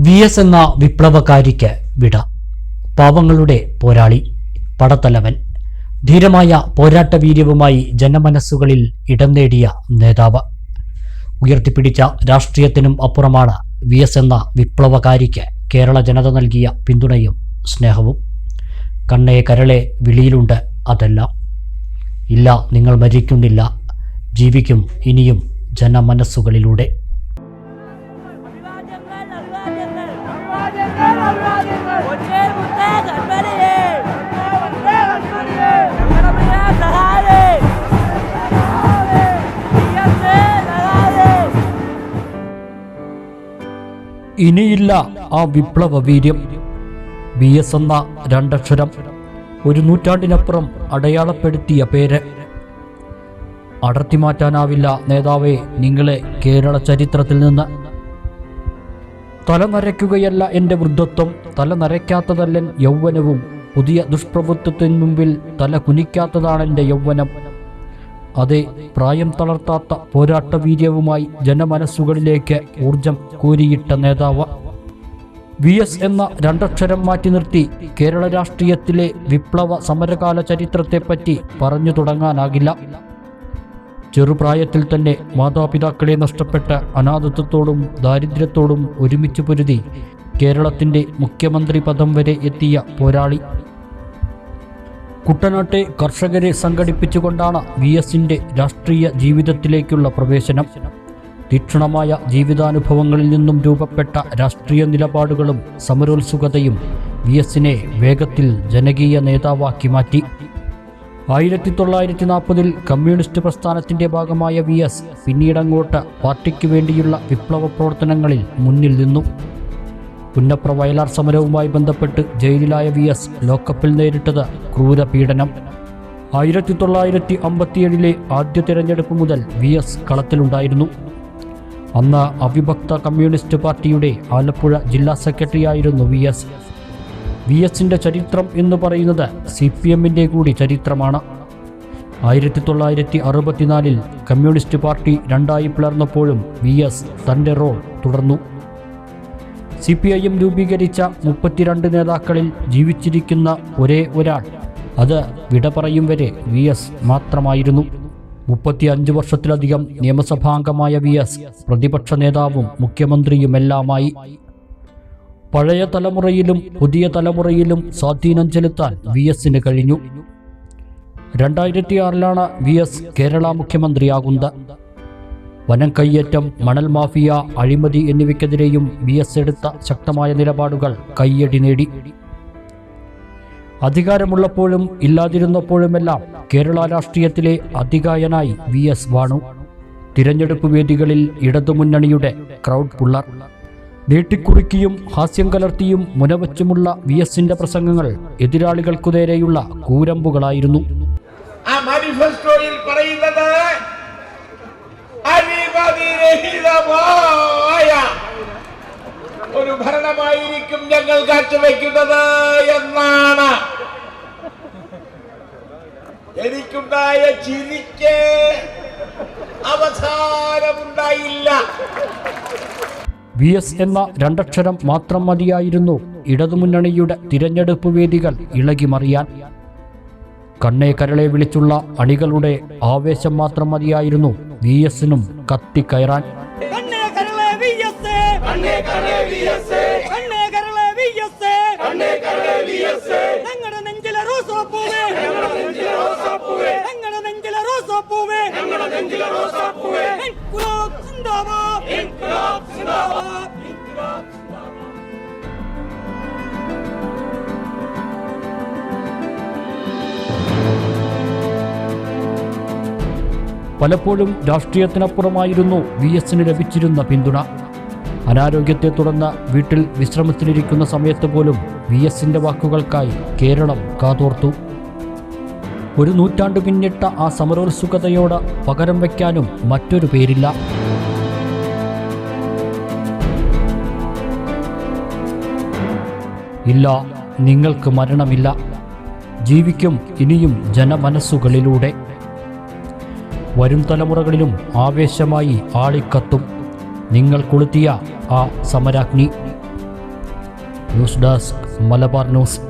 V S എന്ന വിപ്ലവകാരിക്ക് വിട. പാവങ്ങളുടെ പോരാളി പടത്തലവൻ ധീരമായ പോരാട്ട വീര്യവുമായി ജനമനസ്സുകളിൽ ഇടം നേടിയ നേതാവ്. ഉയർത്തിപ്പിടിച്ച രാഷ്ട്രീയത്തിനും അപ്പുറമാണ് വി എസ് എന്ന വിപ്ലവകാരിക്ക് കേരള ജനത നൽകിയ പിന്തുണയും സ്നേഹവും. കണ്ണേ കരളെ വിളിയിലുണ്ട് അതെല്ലാം. ഇല്ല നിങ്ങൾ മരിക്കുന്നില്ല. ജീവിക്കും ഇനിയും ജനമനസ്സുകളിലൂടെ. ഇനിയില്ല ആ വിപ്ലവ വീര്യം. ബി എസ് എന്ന രണ്ടക്ഷരം ഒരു നൂറ്റാണ്ടിനപ്പുറം അടയാളപ്പെടുത്തിയ പേര്. അടർത്തി മാറ്റാനാവില്ല നേതാവേ നിങ്ങളെ കേരള ചരിത്രത്തിൽ നിന്ന്. തല നരയ്ക്കുകയല്ല എന്റെ വൃദ്ധത്വം. തല നരയ്ക്കാത്തതല്ല യൗവനവും. പുതിയ ദുഷ്പ്രഭുത്വത്തിന് മുമ്പിൽ തല കുനിക്കാത്തതാണ് എന്റെ യൗവനം. അതെ പ്രായം തളർത്താത്ത പോരാട്ട വീര്യവുമായി ജനമനസ്സുകളിലേക്ക് ഊർജം കോരിയിട്ട നേതാവ്. വി എസ് എന്ന രണ്ടക്ഷരം മാറ്റി നിർത്തി കേരള രാഷ്ട്രീയത്തിലെ വിപ്ലവ സമരകാല ചരിത്രത്തെപ്പറ്റി പറഞ്ഞു തുടങ്ങാനാകില്ല. ചെറുപ്രായത്തിൽ തന്നെ മാതാപിതാക്കളെ നഷ്ടപ്പെട്ട അനാഥത്വത്തോടും ദാരിദ്ര്യത്തോടും ഒരുമിച്ച് പൊരുതി കേരളത്തിന്റെ മുഖ്യമന്ത്രി പദം വരെ എത്തിയ പോരാളി. കുട്ടനാട്ടെ കർഷകരെ സംഘടിപ്പിച്ചുകൊണ്ടാണ് വി എസിന്റെ രാഷ്ട്രീയ ജീവിതത്തിലേക്കുള്ള പ്രവേശനം. തീക്ഷണമായ ജീവിതാനുഭവങ്ങളിൽ നിന്നും രൂപപ്പെട്ട രാഷ്ട്രീയ നിലപാടുകളും സമരോത്സുകതയും വി എസിനെ വേഗത്തിൽ ജനകീയ നേതാവാക്കി മാറ്റി. ആയിരത്തി തൊള്ളായിരത്തി നാൽപ്പതിൽ കമ്മ്യൂണിസ്റ്റ് പ്രസ്ഥാനത്തിന്റെ ഭാഗമായ വി എസ് പിന്നീടങ്ങോട്ട് പാർട്ടിക്ക് വേണ്ടിയുള്ള വിപ്ലവ പ്രവർത്തനങ്ങളിൽ മുന്നിൽ നിന്നു. പുന്നപ്ര വയലാർ സമരവുമായി ബന്ധപ്പെട്ട് ജയിലിലായ വി എസ് ലോക്കപ്പിൽ നേരിട്ടത് ക്രൂരപീഡനം. ആയിരത്തി തൊള്ളായിരത്തി അമ്പത്തിയേഴിലെ ആദ്യ തിരഞ്ഞെടുപ്പ് മുതൽ വി എസ് കളത്തിലുണ്ടായിരുന്നു. അന്ന് അവിഭക്ത കമ്മ്യൂണിസ്റ്റ് പാർട്ടിയുടെ ആലപ്പുഴ ജില്ലാ സെക്രട്ടറിയായിരുന്നു വി എസ്. വി എസിന്റെ ചരിത്രം എന്ന് പറയുന്നത് സി പി എമ്മിന്റെ കൂടി ചരിത്രമാണ്. ആയിരത്തി തൊള്ളായിരത്തി അറുപത്തിനാലിൽ കമ്മ്യൂണിസ്റ്റ് പാർട്ടി രണ്ടായി പിളർന്നപ്പോഴും വി എസ് തന്റെ റോൾ തുടർന്നു. സി പി ഐ എം രൂപീകരിച്ച മുപ്പത്തിരണ്ട് നേതാക്കളിൽ ജീവിച്ചിരിക്കുന്ന ഒരേ ഒരാൾ അത് വിട പറയും വരെ വി എസ് മാത്രമായിരുന്നു. മുപ്പത്തി അഞ്ച് വർഷത്തിലധികം നിയമസഭാംഗമായ വി എസ് പ്രതിപക്ഷ നേതാവും മുഖ്യമന്ത്രിയുമെല്ലാമായി. പഴയ തലമുറയിലും പുതിയ തലമുറയിലും സ്വാധീനം ചെലുത്താൻ വി എസിന് കഴിഞ്ഞു. രണ്ടായിരത്തി ആറിലാണ് വി എസ് കേരള മുഖ്യമന്ത്രിയാകുന്നത്. വനം കയ്യേറ്റം മണൽ മാഫിയ അഴിമതി എന്നിവയ്ക്കെതിരെയും വി എസ് എടുത്ത ശക്തമായ നിലപാടുകൾ കയ്യടി നേടി. അധികാരമുള്ളപ്പോഴും ഇല്ലാതിരുന്നപ്പോഴുമെല്ലാം കേരള രാഷ്ട്രീയത്തിലെ അധികായനായി വി എസ് വാണു. തിരഞ്ഞെടുപ്പ് വേദികളിൽ ഇടതുമുന്നണിയുടെ ക്രൗഡ് പുള്ളർ. നീട്ടിക്കുറിക്കിയും ഹാസ്യം കലർത്തിയും മുനവച്ചുമുള്ള വി എസിന്റെ പ്രസംഗങ്ങൾ എതിരാളികൾക്കു നേരെയുള്ള കൂരമ്പുകളായിരുന്നു. ഒരു ഭരണമായിരിക്കും ഞങ്ങൾ കാഴ്ചവെക്കുന്നത് എന്നാണ്. എനിക്കുണ്ടായ ചിരിക്ക് അവസാനമുണ്ടായില്ല. വി എസ് എന്ന രണ്ടക്ഷരം മാത്രം മതിയായിരുന്നു. ഇടതുമുന്നണിയുടെ തിരഞ്ഞെടുപ്പ് വേദികൾ ഇളകിമറിയാൻ. കണ്ണേ കരളെ വിളിച്ചുള്ള അണികളുടെ ആവേശം മാത്രം മതിയായിരുന്നു. വി എസിനും കത്തിക്കയറാൻ കണ്ണേ കരളെ വിയസ്സേ കണ്ണേ ഇൻക്ലാബ് പലപ്പോഴും രാഷ്ട്രീയത്തിനപ്പുറമായിരുന്നു വി എസിന് ലഭിച്ചിരുന്ന പിന്തുണ. അനാരോഗ്യത്തെ തുടർന്ന് വീട്ടിൽ വിശ്രമത്തിലിരിക്കുന്ന സമയത്ത് പോലും വി എസിന്റെ വാക്കുകൾക്കായി കേരളം കാതോർത്തു. ഒരു നൂറ്റാണ്ട് പിന്നിട്ട ആ സമരോത്സുകതയോട് പകരം വയ്ക്കാനും മറ്റൊരു പേരില്ല. ഇല്ല നിങ്ങൾക്ക് മരണമില്ല. ജീവിക്കും ഇനിയും ജനമനസ്സുകളിലൂടെ. വരും തലമുറകളിലും ആവേശമായി ആളിക്കത്തും നിങ്ങൾ കൊളുത്തിയ ആ സമരാഗ്നി. News desk Malabar news.